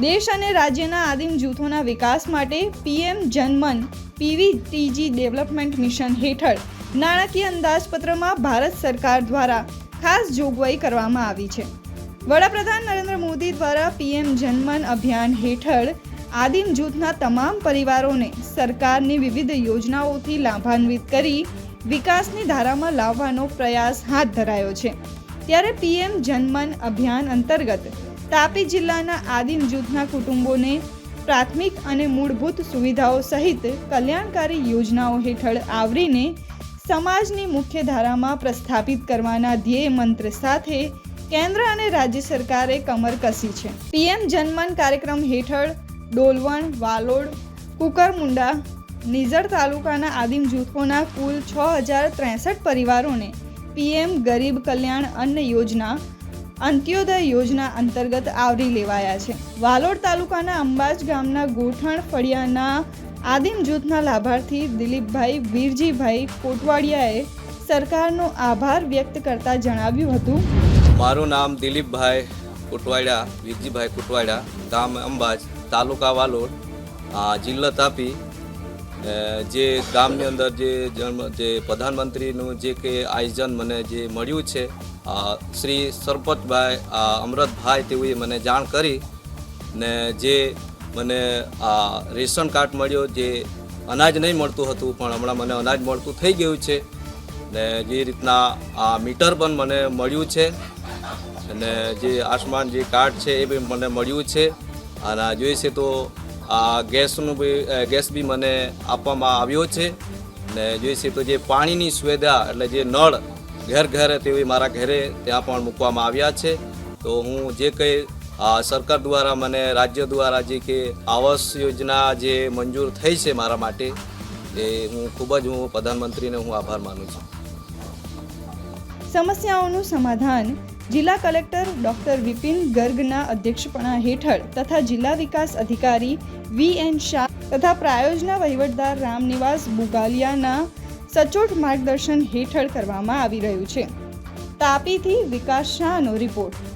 દેશ અને રાજ્યના આદિમ જૂથોના વિકાસ માટે PM JANMAN PVTG development mission હેઠળ નાણાકીય અંદાજપત્રમાં ભારત સરકાર દ્વારા ખાસ જોગવાઈ કરવામાં આવી છે. વડાપ્રધાન નરેન્દ્ર મોદી દ્વારા પીએમ જનમન અભિયાન હેઠળ આદિમ જૂથના તમામ પરિવારોને સરકારની વિવિધ યોજનાઓથી લાભાન્વિત કરી વિકાસની ધારામાં લાવવાનો પ્રયાસ હાથ ધરાયો છે. ત્યારે પીએમ જનમન અભિયાન અંતર્ગત તાપી જિલ્લાના આદિમ જૂથના કુટુંબોને પ્રાથમિક અને મૂળભૂત સુવિધાઓ સહિત કલ્યાણકારી યોજનાઓ હેઠળ આવરીને સમાજની મુખ્ય ધારામાં પ્રસ્થાપિત કરવાના ધ્યેય મંત્ર સાથે કેન્દ્ર અને રાજ્ય સરકારે કમર કસી છે. પીએમ જનમન કાર્યક્રમ હેઠળ ડોલવણ, વાલોડ, કુકરમુંડા, નિઝર તાલુકાના આદિમ જૂથોના કુલ છ હજાર ત્રેસઠ પરિવારોને પીએમ ગરીબ કલ્યાણ અન્ન યોજના અંત્યોદય યોજના અંતર્ગત આવરી લેવાયા છે. વાલોડ તાલુકાના અંબાજ ગામના ગોઠણ ફળિયાના આદિમ જૂથના લાભાર્થી દિલીપભાઈ વીરજીભાઈ કોટવાડિયાએ સરકારનો આભાર વ્યક્ત કરતા જણાવ્યું હતું. મારું નામ દિલીપભાઈ કુટવાડા વીરજીભાઈ કુટવાડા ગામ અંબાજ, તાલુકા વાલોડ જિલ્લો તાપી જે ગામની અંદર જે જન્મ, જે પ્રધાનમંત્રીનું જે કે આયોજન મને જે મળ્યું છે શ્રી સરપતભાઈ અમૃતભાઈ તેઓએ મને જાણ કરી ને જે મને આ રેશન કાર્ડ મળ્યો જે અનાજ નહીં મળતું હતું, પણ હમણાં મને અનાજ મળતું થઈ ગયું છે ને જે રીતના આ મીટર પણ મને મળ્યું છે અને જે આસમાન જે કાર્ડ છે એ બી મને મળ્યું છે. અને જોઈએ છે તો આ ગેસનું બી ગેસ બી મને આપવામાં આવ્યો છે. ને જોઈએ છે તો જે પાણીની સુવિધા એટલે જે નળ ઘેર ઘરે તેવી મારા ઘરે ત્યાં પણ મૂકવામાં આવ્યા છે. તો હું જે કંઈ સરકાર દ્વારા મને, રાજ્ય દ્વારા જે કે આવાસ યોજના જે મંજૂર થઈ છે મારા માટે, એ હું ખૂબ જ હું પ્રધાનમંત્રીને હું આભાર માનું છું. સમસ્યાઓનું સમાધાન જિલ્લા કલેક્ટર ડોક્ટર વિપિન ગર્ગના અધ્યક્ષપણા હેઠળ તથા જિલ્લા વિકાસ અધિકારી વી એન શાહ તથા પ્રાયોજના વહીવટદાર રામનિવાસ બુગાલિયાના સચોટ માર્ગદર્શન હેઠળ કરવામાં આવી રહ્યું છે. તાપીથી વિકાસ શાહનો રિપોર્ટ.